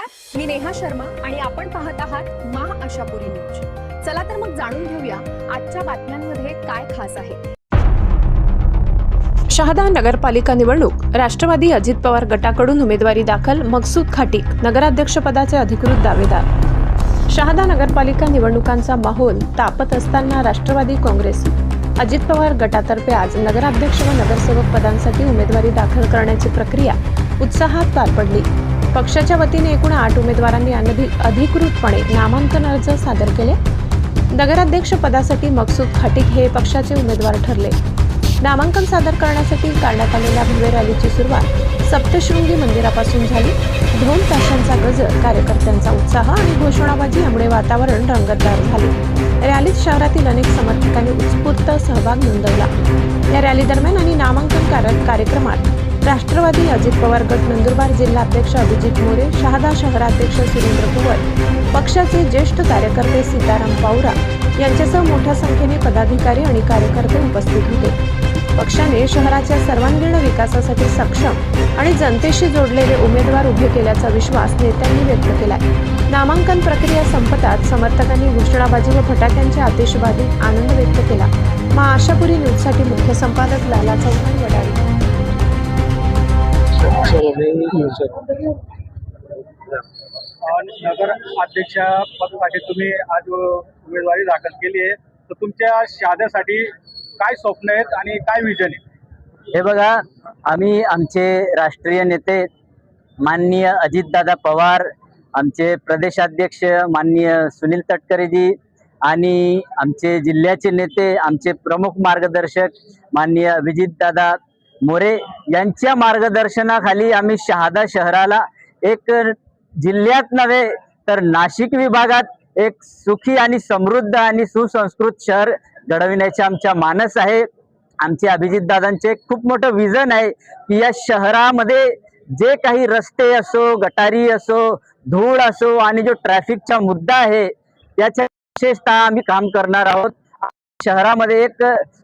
नमस्कार मी नेहा शर्मा आणि आपण पाहत आहात महा आशापुरी न्यूज. चला तर मग जाणून घेऊया आजच्या बातम्यांमध्ये काय खास आहे. शहादा नगरपालिका निवडणूक. राष्ट्रवादी अजित पवार गटाकडून उमेदवारी दाखल मकसूद खाटीक नगराध्यक्षपदाचे अधिकृत दावेदार. शहादा नगरपालिका निवडणुकांचा माहोल तापत असताना राष्ट्रवादी काँग्रेस. अजित पवार गटातर्फे आज नगराध्यक्ष व नगरसेवक पदांसाठी उमेदवारी दाखल करण्याची प्रक्रिया उत्साहात पार पडली. पक्षाच्या वतीने एकूण आठ उमेदवारांनी अधिकृतपणे नामांकन अर्ज सादर केले. नगराध्यक्ष पदासाठी मकसूद खाटिक हे पक्षाचे उमेदवार ठरले. नामांकन सादर करण्यासाठी काढण्यात आलेल्या भव्य रॅलीची सुरुवात सप्तशृंगी मंदिरापासून झाली. दोन तासांचा गजर कार्यकर्त्यांचा उत्साह आणि घोषणाबाजी यामुळे वातावरण रंगतदार झाले. रॅलीत शहरातील अनेक समर्थकांनी उत्स्फूर्त सहभाग नोंदवला. या रॅली दरम्यान आणि नामांकन कार्यक्रमात राष्ट्रवादी अजित पवार गट नंदुरबार जिल्हाध्यक्ष अभिजित मोरे शहादा शहराध्यक्ष सुरेंद्र कुंवर पक्षाचे ज्येष्ठ कार्यकर्ते सीताराम पावरा यांच्यासह मोठ्या संख्येने पदाधिकारी आणि कार्यकर्ते उपस्थित होते. पक्षाने शहराच्या सर्वांगीण विकासासाठी सक्षम आणि जनतेशी जोडलेले उमेदवार उभे केल्याचा विश्वास नेत्यांनी व्यक्त केलाय. नामांकन प्रक्रिया संपतात समर्थकांनी घोषणाबाजी व फटाक्यांच्या आतिषबाजीत आनंद व्यक्त केला. मा आशापुरी न्यूजसाठी मुख्य संपादक लाला चौहान वडाळी आणि नगर अध्यक्ष पदासाठी तुम्ही आज उमेदवारी दाखल केली आहे. तर तुमच्या शहाद्यासाठी काय स्वप्न आहेत आणि काय विजन आहे? हे बघा आम्ही आमचे राष्ट्रीय नेते माननीय अजितदादा पवार आमचे प्रदेशाध्यक्ष माननीय सुनील तटकरेजी आणि आमचे जिल्ह्याचे नेते आमचे प्रमुख मार्गदर्शक माननीय अभिजितदादा मोरे यांच्या मार्गदर्शनाखाली आम्ही शहादा शहराला एक जिल्ह्यात नव्हे तर नाशिक विभागात एक सुखी आणि समृद्ध आणि सुसंस्कृत शहर घडविण्याचे आमच्या मानस आहे. आमचे अभिजित दादांचे खूप मोठं विजन आहे की या शहरामध्ये जे काही रस्ते असो गटारी असो धूळ असो आणि जो ट्रॅफिकचा मुद्दा आहे त्याच्या विशेषतः आम्ही काम करणार आहोत. शहरामध्ये एक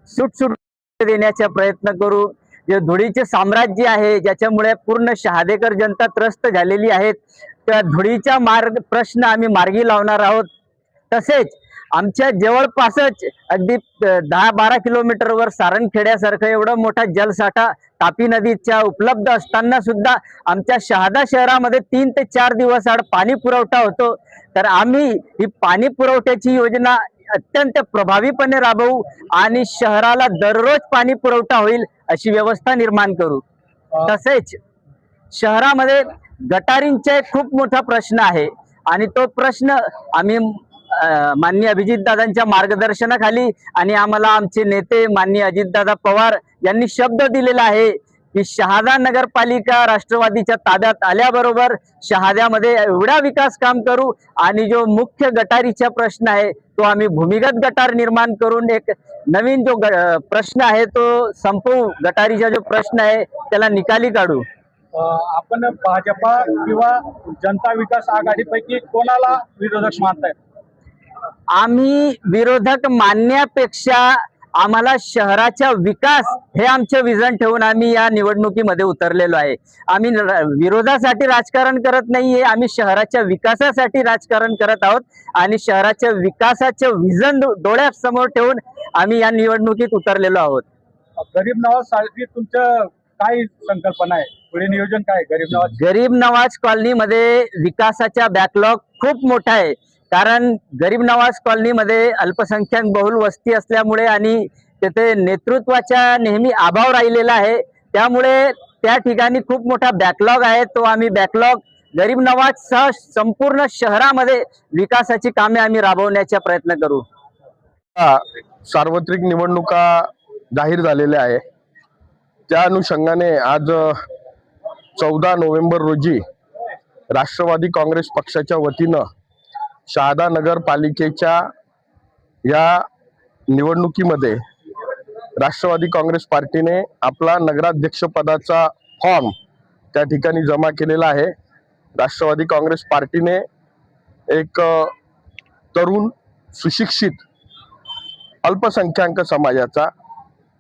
सुटसुट देण्याचा प्रयत्न करू. जे धुळीचे साम्राज्य आहे ज्याच्यामुळे पूर्ण शहादेकर जनता त्रस्त झालेली आहेत त्या धुळीचा मार्ग प्रश्न आम्ही मार्गी लावणार आहोत. तसेच आमच्या जवळपासच अगदी दहा बारा किलोमीटरवर सारणखेड्यासारखं एवढं मोठा जलसाठा तापी नदीच्या उपलब्ध असताना सुद्धा आमच्या शहादा शहरामध्ये तीन ते चार दिवस आड पाणी पुरवठा होतो. तर आम्ही ही पाणी पुरवठ्याची योजना अत्यंत प्रभावीपणे राबवू आणि शहराला दररोज पाणी पुरवठा होईल अशी व्यवस्था निर्माण करू. तसेच शहरामध्ये गटारींचा एक खूप मोठा प्रश्न आहे आणि तो प्रश्न आम्ही अ, माननीय अभिजितदादांच्या मार्गदर्शनाखाली आणि आम्हाला आमचे नेते माननीय अजितदादा पवार यांनी शब्द दिलेला आहे की शहादा नगरपालिका राष्ट्रवादीच्या ताब्यात आल्याबरोबर शहाद्यामध्ये एवढा विकास काम करू आणि जो मुख्य गटारीचा प्रश्न आहे तो आम्ही भूमिगत गटार निर्माण करून एक नवीन जो प्रश्न आहे तो संपवू. गटारीचा जो प्रश्न आहे त्याला निकाली काढू. आपण भाजपा किंवा जनता विकास आघाडीपैकी कोणाला विरोधक मानताय? आम्ही विरोधक मानण्यापेक्षा आम्हाला शहराचा विकास हे आमचे विजन ठेवून आम्ही या निवडणुकीमध्ये उतरलेलो आहे. आम्ही विरोधासाठी राजकारण करत नाहीये आम्ही शहराच्या विकासासाठी राजकारण करत आहोत आणि शहराच्या विकासाचे विजन डोळ्यासमोर ठेवून आम्ही या निवडणुकीत उतरलेलो आहोत. गरीब नवाजसाठी तुमचं काय संकल्पना आहे? पुढे नियोजन काय गरीब नवाज गरीब नवाज कॉलनीमध्ये विकासाचा बॅकलॉग खूप मोठा आहे. कारण गरीब नवाज कॉलनीमध्ये अल्पसंख्याक बहुल वस्ती असल्यामुळे आणि तेथे नेतृत्वाचा नेहमी अभाव राहिलेला आहे त्यामुळे त्या ठिकाणी खूप मोठा बॅकलॉग आहे. तो आम्ही बॅकलॉग गरीब नवाज सह संपूर्ण शहरामध्ये विकासाची कामे आम्ही राबवण्याचा प्रयत्न करू. हा, सार्वत्रिक निवडणुका जाहीर झालेल्या आहे. त्या अनुषंगाने आज चौदा नोव्हेंबर रोजी राष्ट्रवादी काँग्रेस पक्षाच्या वतीनं शहादा नगरपालिकेच्या या निवडणुकीमध्ये राष्ट्रवादी काँग्रेस पार्टीने आपला नगराध्यक्षपदाचा फॉर्म त्या ठिकाणी जमा केलेला आहे. राष्ट्रवादी काँग्रेस पार्टीने एक तरुण सुशिक्षित अल्पसंख्याक समाजाचा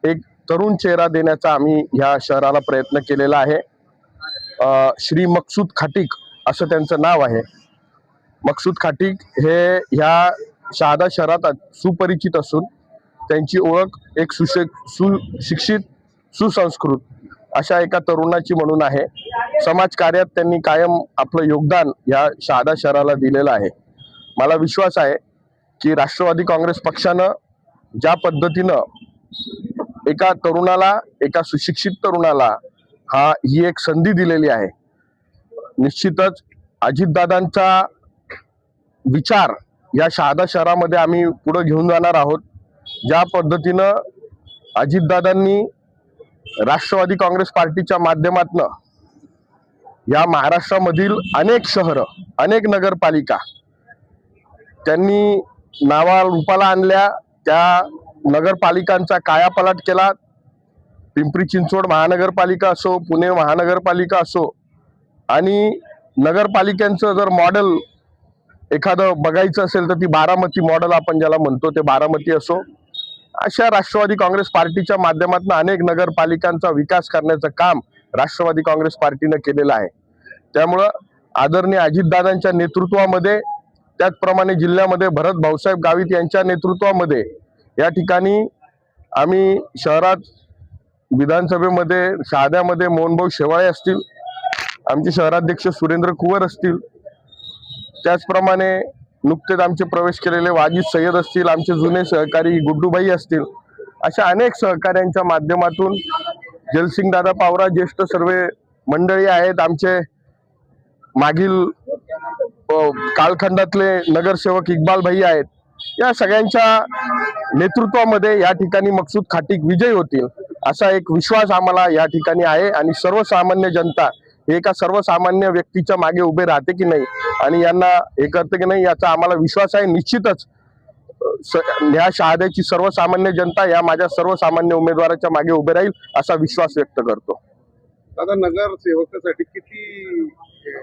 एक तरुण चेहरा देण्याचा आम्ही ह्या शहराला प्रयत्न केलेला आहे. श्री मकसूद खाटीक असं त्यांचं नाव आहे. मकसूद खाटीक हे ह्या शहादा शहरात सुपरिचित असून त्यांची ओळख एक सुशे सुशिक्षित सुसंस्कृत अशा एका तरुणाची म्हणून आहे. समाजकार्यात त्यांनी कायम आपलं योगदान ह्या शहादा शहराला दिलेलं आहे. मला विश्वास आहे की राष्ट्रवादी काँग्रेस पक्षानं ज्या पद्धतीनं एका तरुणाला एका सुशिक्षित तरुणाला हा ही एक संधी दिलेली आहे. निश्चितच अजितदादांचा विचार या शहादा शहरामध्ये आम्ही पुढे घेऊन जाणार आहोत. ज्या पद्धतीनं अजितदादांनी राष्ट्रवादी काँग्रेस पार्टीच्या माध्यमातनं या महाराष्ट्रामधील अनेक शहरं अनेक नगरपालिका त्यांनी नावा रूपाला आणल्या त्या नगरपालिकांचा कायापालट केला. पिंपरी चिंचवड महानगरपालिका असो पुणे महानगरपालिका असो आणि नगरपालिकांचं जर मॉडेल एखादं बघायचं असेल तर ती बारामती मॉडेल आपण ज्याला म्हणतो ते बारामती असो अशा राष्ट्रवादी काँग्रेस पार्टीच्या माध्यमातून अनेक नगरपालिकांचा विकास करण्याचं काम राष्ट्रवादी काँग्रेस पार्टीनं केलेलं आहे. त्यामुळं आदरणीय अजितदादांच्या नेतृत्वामध्ये त्याचप्रमाणे जिल्ह्यामध्ये भरत भाऊसाहेब गावित यांच्या नेतृत्वामध्ये या ठिकाणी आम्ही शहरात विधानसभेमध्ये शहाद्यामध्ये मोहनभाऊ शेवाळे असतील आमचे शहराध्यक्ष सुरेंद्र कुवर असतील त्याचप्रमाणे नुकतेच आमचे प्रवेश केलेले वाजिद सय्यद असतील आमचे जुने सहकारी गुड्डूबाई असतील अशा अनेक सहकाऱ्यांच्या माध्यमातून जलसिंग दादा पावरा ज्येष्ठ सर्व मंडळी आहेत आमचे मागील कालखंडातले नगरसेवक इक्बाल भाई आहेत. या सगळ्यांच्या नेतृत्वामध्ये या ठिकाणी मकसूद खाटीक विजय होतील असा एक विश्वास आम्हाला या ठिकाणी आहे. आणि सर्वसामान्य जनता हे एका सर्वसामान्य व्यक्तीच्या मागे उभे राहते की नाही आणि यांना हे करते की नाही याचा आम्हाला विश्वास आहे निश्चितच. ह्या शहाद्याची सर्वसामान्य जनता या माझ्या सर्वसामान्य उमेदवाराच्या मागे उभे राहील असा विश्वास व्यक्त करतो. दादा नगर सेवकासाठी किती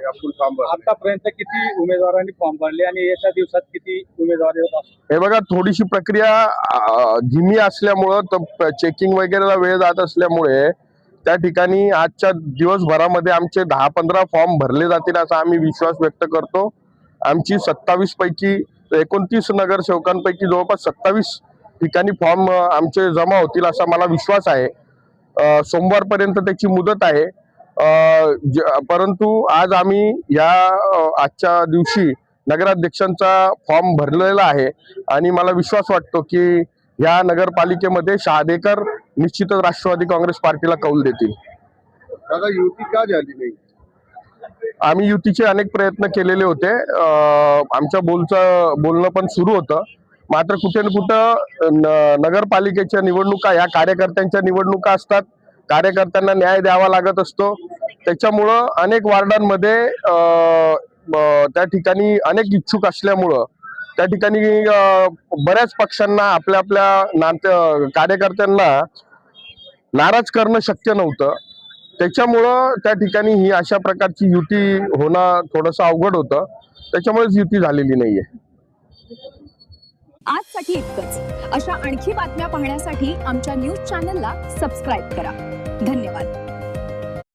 आपण? आतापर्यंत किती उमेदवारांनी फॉर्म भरले आणि एका दिवसात किती उमेदवार हे बघा थोडीशी प्रक्रिया धीमी असल्यामुळं चेकिंग वगैरेला वेळ जात असल्यामुळे त्या ठिकाणी आजच्या दिवसभरामध्ये आमचे दहा पंधरा फॉर्म भरले जातील असा आम्ही विश्वास व्यक्त करतो. आमची सत्तावीस पैकी एकोणतीस नगरसेवकांपैकी जवळपास सत्तावीस ठिकाणी फॉर्म आमचे जमा होतील असा मला विश्वास आहे. सोमवारपर्यंत त्याची मुदत आहे. ज- परंतु आज आम्ही या आजच्या दिवशी नगराध्यक्षांचा फॉर्म भरलेला आहे आणि मला विश्वास वाटतो की या नगरपालिकेमध्ये शहादेकर निश्चितच राष्ट्रवादी काँग्रेस पार्टीला कौल देतील. दादा युती का झाली नाही? आम्ही युतीचे अनेक प्रयत्न केलेले होते. आमच्या बोलचं बोलणं पण सुरू होतं. मात्र कुठे ना कुठं नगरपालिकेच्या निवडणुका या कार्यकर्त्यांच्या निवडणुका असतात. कार्यकर्त्यांना न्याय द्यावा लागत असतो. त्याच्यामुळं अनेक वार्डांमध्ये त्या ठिकाणी अनेक इच्छुक असल्यामुळं त्या ठिकाणी बऱ्याच पक्षांना आपल्या आपल्या नाते कार्यकर्त्यांना नाराज करणं शक्य नव्हतं. त्याच्यामुळं त्या ठिकाणी ही अशा प्रकारची युती होणं थोडंसं अवघड होतं. त्याच्यामुळेच युती झालेली नाहीये. आजसाठी इतकंच. अशा आणखी बातम्या पाहण्यासाठी आमच्या न्यूज चॅनलला सबस्क्राईब करा. धन्यवाद.